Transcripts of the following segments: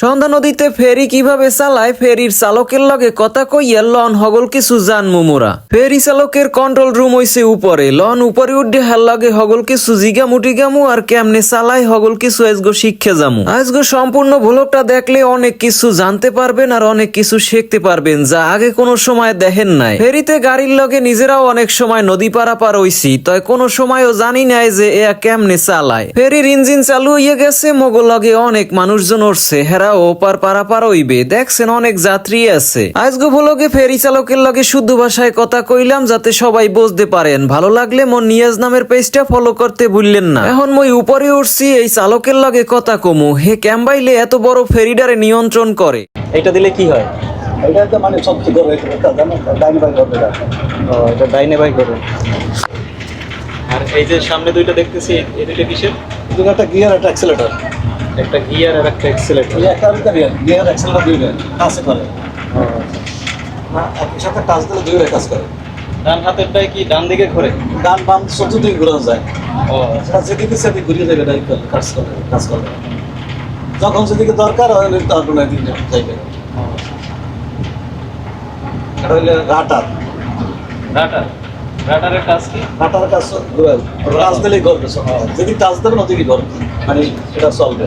সন্ধ্যা নদীতে ফেরি কীভাবে চালায়, ফেরির চালকের লগে কথা কইয়া লন হগল কিছু জানমু মোরা ফেরি চালকের কন্ট্রোল রুম হইছে উপরে। লন উপরে উঠে হার লগে হগল কিছু জিগা মুটি গামু আর কেমনে চালাই হগল কিছু আজগো শিক্ষে যামু আজগো সম্পূর্ণ ভ্লগটা দেখলে অনেক কিছু জানতে পারবেন আর অনেক কিছু শিখতে পারবেন যা আগে কোনো সময় দেখেন নাই। ফেরিতে গাড়ির লগে নিজেরাও অনেক সময় নদী পারাপার হইছি তয় কোনো সময়ও জানি নাই যে এ কেমনে চালায়। ফেরির ইঞ্জিন চালু হইয়া গেছে, মোগল লগে অনেক মানুষজন উঠছে, হেরা ওপার পারাপার হইবে। দেখছেন অনেক যাত্রী আছে। আজগো ভ্লগে ফেরি চালকের লগে শুদ্ধ ভাষায় কথা কইলাম যাতে সবাই বুঝতে পারেন। ভালো লাগলে মন নিয়াজ নামের পেজটা ফলো করতে ভুললেন না। এখন মই উপরে উঠছি এই চালকের লগে কথা কমু। হে ক্যাম্বাইলে এত বড় ফেরিডারে নিয়ন্ত্রণ করে। এটা দিলে কি হয়? এটা তো মানে সবচেয়ে বড় এটা জানো? বাই হবে এটা। ডাইনে বাই করবে আর এই যে সামনে দুইটা দেখতেছি এই দুইটা কিসের? একটা গিয়ার একটা অ্যাক্সেলেটর। একটা গিয়ার আর একটা এক্সেলেটর এই একটা গিয়ার অ্যাক্সেলেটর দুইটা কাছে করে। না একই সাথে টাচ দিলে দুইটা কাজ করে। ডান হাতেরটাই কি ডান দিকে ঘোরে? ডান বাম চতুর্দিকে ঘুরানো যায়। ও। যেদিকে সেদিকে ঘুরিয়ে এটাই করে, কাজ করে কাজ করে। যখন যেদিকে দরকার হয় তখন একদিন যাইবে। এটা হইলে রাটার রাটার রাটারের কাজ কি? রাটার কাজ টাচ দিলেই সব। যদি টাচ দেবে না ওদিকে করবে মানে এটা চলবে।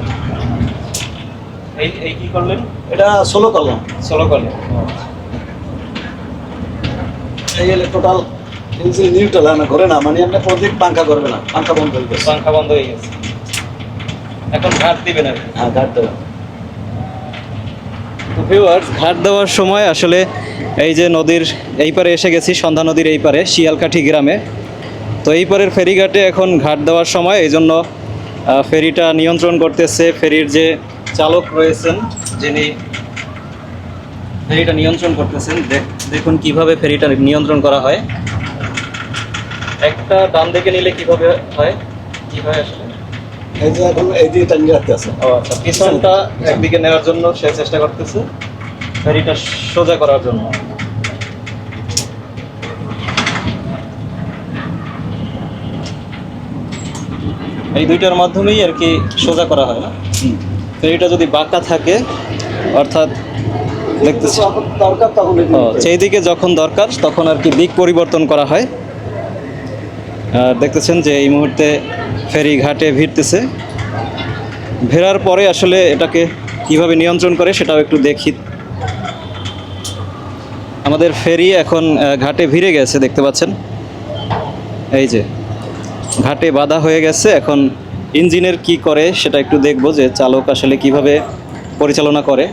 এই এই কি করলেন? এটা ষোলো কলম। সোলো করলেন এই হলে টোটাল ইঞ্জিন নিউট্রাল না ঘরে না মানে পাঙ্খা করবে না পাঙ্খা বন্ধ হয়ে গেছে। পাংখা বন্ধ হয়ে গেছে। এখন ঘাট দিবেন আর হ্যাঁ গাড়ি দেবে। ভিউয়ার্স ঘাট দেওয়ার সময় আসলে এই যে নদীর এই পারে এসে গেছি সন্ধ্যা নদীর এই পারে শিয়ালকাঠি গ্রামে। তো এই পারের ফেরিঘাটে এখন ঘাট দেওয়ার সময় এই জন্য ফেরিটা নিয়ন্ত্রণ করতেছে। ফেরির যে চালক রয়েছেন যিনি ফেরিটা নিয়ন্ত্রণ করতেছেন দেখুন কীভাবে ফেরিটা নিয়ন্ত্রণ করা হয়। একটা ডান দিকে নিলে কীভাবে হয়? কীভাবে আসলে? এই যে এখন এই দিকে টানিয়ে রাখতে ও আচ্ছা পিছনটা একদিকে নেওয়ার জন্য সে চেষ্টা করতেছে ফেরিটা সোজা করার জন্য। এই দুইটার মাধ্যমেই আর কি সোজা করা হয় না? ফেরিটা যদি বাঁকা থাকে অর্থাৎ দেখতেছি। সেই দিকে যখন দরকার তখন আর কি দিক পরিবর্তন করা হয়। আর দেখতেছেন যে এই মুহূর্তে ফেরি ঘাটে ভিড়তেছে। ভেরার পরে আসলে এটাকে কীভাবে নিয়ন্ত্রণ করে সেটাও একটু দেখি। আমাদের ফেরি এখন ঘাটে ভিড়ে গেছে দেখতে পাচ্ছেন? এই যে। ঘাটে বাধা হয়ে গেছে। এখন ইঞ্জিনের কি করে সেটা একটু দেখব যে চালক আসলে কীভাবে পরিচালনা করে।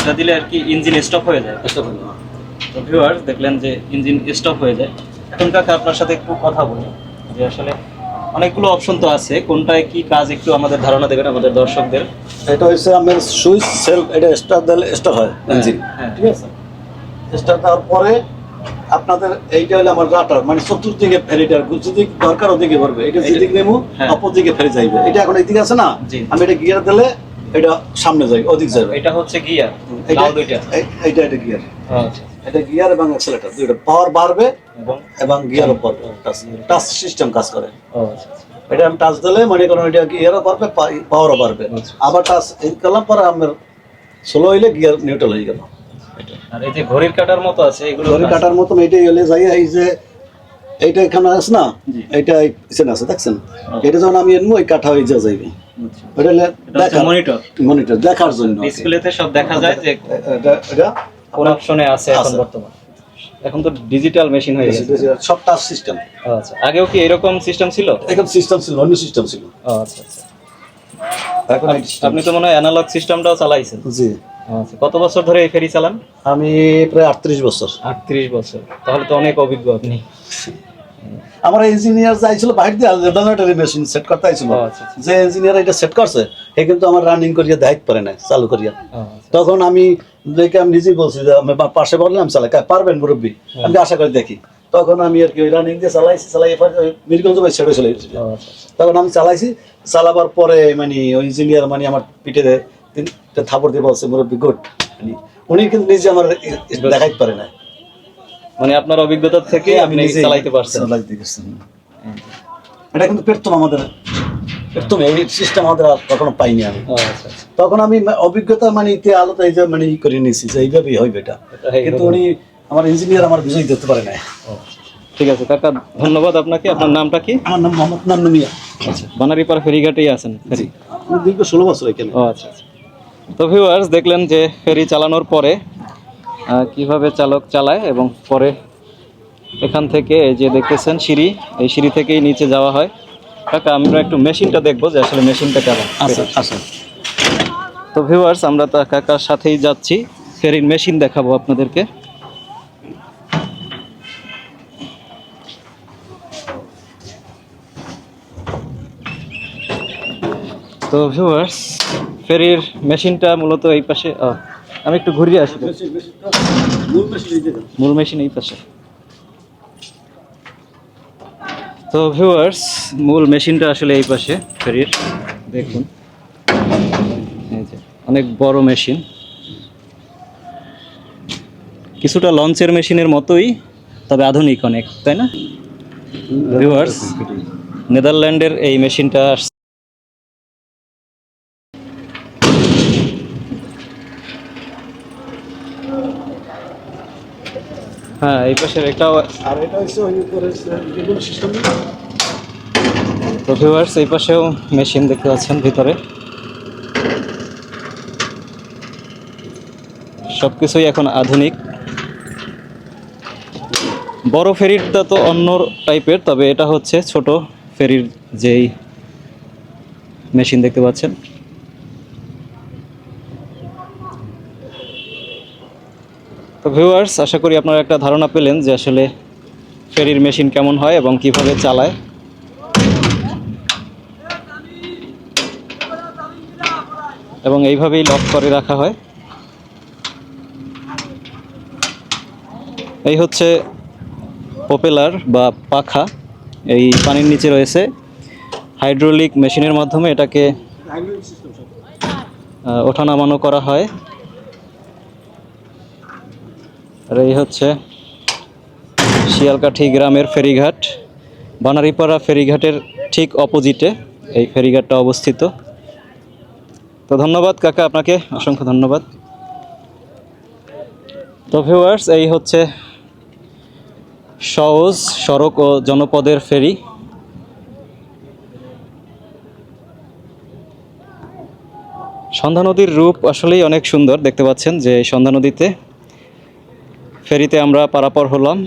এটা দিলে আর কি ইঞ্জিন স্টপ হয়ে যায়। তো ভিউয়ার্স দেখলেন যে ইঞ্জিন স্টপ হয়ে যায়। এখন কাকা আপনার সাথে একটু কথা বলি। যে আসলে অনেকগুলো অপশন তো আছে কোনটায় কি কাজ একটু আমাদের ধারণা দেবেন আমাদের দর্শকদের? এটা হচ্ছে আমার সুইচ সেলফ এটা স্টার্ট দিলে স্টার্ট হয় ইঞ্জিন হ্যাঁ। ঠিক আছে। স্টার্ট দেওয়ার পরে আপনাদের এইটা হলো আমার রাটার মানে চতুর্দিকে ফেরিটার যেদিক দরকার ওদিকে করবে এটা এই যে- নেব হ্যাঁ। অপর দিকে ফেরি যাইবে। এটা এখন এইদিকে আছে না? আমি এটা গিয়ার দিলে এটা সামনে যাবে ওদিক যাবে এটা হচ্ছে গিয়ার এটা এটা গিয়ার আচ্ছা। এটা গিয়ার এবং অ্যাক্সেলেটর পাওয়ার বাড়বে এবং এবং গিয়ার উপর টাচ সিস্টেম কাজ করে। আচ্ছা আচ্ছা। এটা আমি টাচ দিলে মনে করুন এটা গিয়ারও পাওয়ারও বাড়বে আচ্ছা। আবার টাচ এই করলাম পরে আমার স্লো হইলে গিয়ার নিউট্রাল হয়ে গেল। আর এই যে ঘড়ির কাটার মতো আছে এগুলো ঘড়ি কাটার মতন এইটাই হলে যাই এই যে এইটা এখানে আছে না আছে দেখছেন? এটা যখন আমি এনবো ওই কাঠা হয়ে যাইবে এটা মনিটর মনিটর দেখার জন্য ডিসপ্লেতে সব দেখা যায় যে এটা অপশনে আছে এখন। বর্তমান। এখন তো ডিজিটাল মেশিন হয়ে গেছে। সব টাচ সিস্টেম আচ্ছা আগেও কি এরকম সিস্টেম ছিল? এখন সিস্টেম ছিল অন্য সিস্টেম ছিল। আচ্ছা আচ্ছা। এখন আপনি তো মনে হয় অ্যানালগ সিস্টেমটাও চালাইছেন। জি। আচ্ছা কত বছর ধরে এই ফেরি চালান? আমি প্রায় আটত্রিশ বছর। আটত্রিশ বছর। তাহলে তো অনেক অভিজ্ঞ আপনি। আমার ইঞ্জিনিয়ার যাইছিল বাইরে দিয়ে জেনারেটরি মেশিন সেট করতে আইছিল। আচ্ছা, আচ্ছা। যে ইঞ্জিনিয়ার এটা সেট করছে সে কিন্তু আমার রানিং করিয়া দায়িত্ব পারে না চালু করিয়া। তখন আমি দেখে আমি নিজেই বলছি যে আমি পাশে বললাম চালাই পারবেন মুরব্বী? আমি আশা করি দেখি। তখন আমি আর কি ওই রানিং দিয়ে চালাইছি চালাই মিরগঞ্জ বাই ছেড়ে চলে গেছিল ও, আচ্ছা, আচ্ছা। তখন আমি চালাইছি চালাবার পরে মানে ওই ইঞ্জিনিয়ার মানে আমার পিঠে তিনটা থাপড় দিয়ে বলছে মুরব্বী গুড। উনি কিন্তু নিজে আমার দেখাইতে পারে না। মানে আপনার অভিজ্ঞতা থেকে আপনি নিজেই চালাইতে পারছেন। চালাইতে পারছেন। এটা কিন্তু পেটতম আমাদের পেটতম এই সিস্টেম আমাদের আর কখনো পাইনি আমি। আচ্ছা, আচ্ছা। তখন আমি অভিজ্ঞতা মানে ইতে আলোতে এই যে মানে ই করে নিয়েছি যে এইভাবেই হইবে এটা। কিন্তু উনি আমার ইঞ্জিনিয়ার আমার বুঝাই দিতে পারে না ঠিক আছে কাকা ধন্যবাদ আপনাকে। আপনার নামটা কি? আমার নাম মোহাম্মদ নান্নু মিয়া। আচ্ছা বানারীপাড়া ফেরিঘাটেই আছেন ফেরি? দীর্ঘ ষোলো বছর এখানে। ও আচ্ছা আচ্ছা। তো ভিউয়ার্স দেখলেন যে ফেরি চালানোর পরে কীভাবে চালক চালায় এবং পরে এখান থেকে এই যে দেখতেছেন সিঁড়ি এই সিঁড়ি থেকেই নিচে যাওয়া হয়। কাকা আমরা একটু মেশিনটা দেখব যে আসলে মেশিনটা কেমন। আচ্ছা আচ্ছা তো ভিউয়ার্স আমরা তো কাকার সাথেই যাচ্ছি। ফেরির মেশিন দেখাবো আপনাদেরকে। তো ভিউয়ার্স ফেরির মেশিনটা মূলত এই পাশে আমি একটু ঘুরিয়ে আসি। মূল মেশিন এই জায়গা। মূল মেশিন এই পাশে। তো ভিউয়ার্স মূল মেশিনটা আসলে এই পাশে ফেরির। দেখুন। এই যে অনেক বড় মেশিন। কিছুটা লঞ্চের মেশিনের মতোই তবে আধুনিক অনেক তাই না? ভিউয়ার্স নেদারল্যান্ডের এই মেশিনটা হ্যাঁ এই পাশের এটাও আর এটা হচ্ছে ওই উপরে সিস্টেম তো ভিউয়ার্স এই পাশেও মেশিন দেখতে পাচ্ছেন ভিতরে। সব কিছুই এখন আধুনিক। বড় ফেরিটা তো অন্য টাইপের তবে এটা হচ্ছে ছোট ফেরির যেই মেশিন দেখতে পাচ্ছেন। তো ভিউয়ার্স আশা করি আপনারা একটা ধারণা পেলেন যে আসলে ফেরির মেশিন কেমন হয় এবং কীভাবে চালায়। এবং এইভাবেই লক করে রাখা হয়। এই হচ্ছে পপুলার বা পাখা। এই পানির নিচে রয়েছে হাইড্রোলিক মেশিনের মাধ্যমে এটাকে ওঠানামানো করা হয়। আর এই হচ্ছে শিয়ালকাঠি গ্রামের ফেরিঘাট। বানারিপাড়া ফেরিঘাটের ঠিক অপোজিটে এই ফেরিঘাটটা অবস্থিত। তো ধন্যবাদ কাকা আপনাকে, অসংখ্য ধন্যবাদ। তো ভিউয়ার্স এই হচ্ছে সহজ, সড়ক ও জনপদের ফেরি। সন্ধ্যা নদীর রূপ আসলেই অনেক সুন্দর, দেখতে পাচ্ছেন যে সন্ধ্যা নদীতে ফেরিতে আমরা পারাপার হলাম।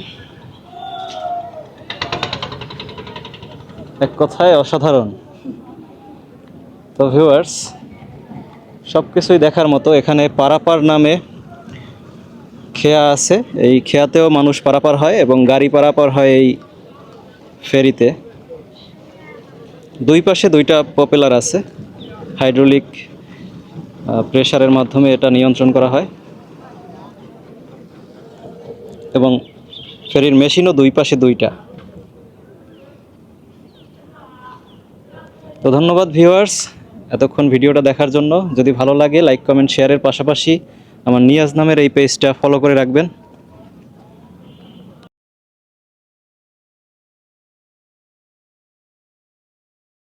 এক কথায় অসাধারণ। তো ভিউয়ার্স সব কিছুই দেখার মতো এখানে পারাপার নামে খেয়া আছে। এই খেয়াতেও মানুষ পারাপার হয় এবং গাড়ি পারাপার হয় এই ফেরিতে। দুই পাশে দুইটা পপুলার আছে। হাইড্রোলিক প্রেশারের মাধ্যমে এটা নিয়ন্ত্রণ করা হয়। এবং ফেরির মেশিনও দুই পাশে দুইটা। তো ধন্যবাদ ভিউয়ার্স এতক্ষণ ভিডিওটা দেখার জন্য। যদি ভালো লাগে, লাইক, কমেন্ট, শেয়ারের পাশাপাশি আমার নিয়াজ নামের এই পেজটা ফলো করে রাখবেন।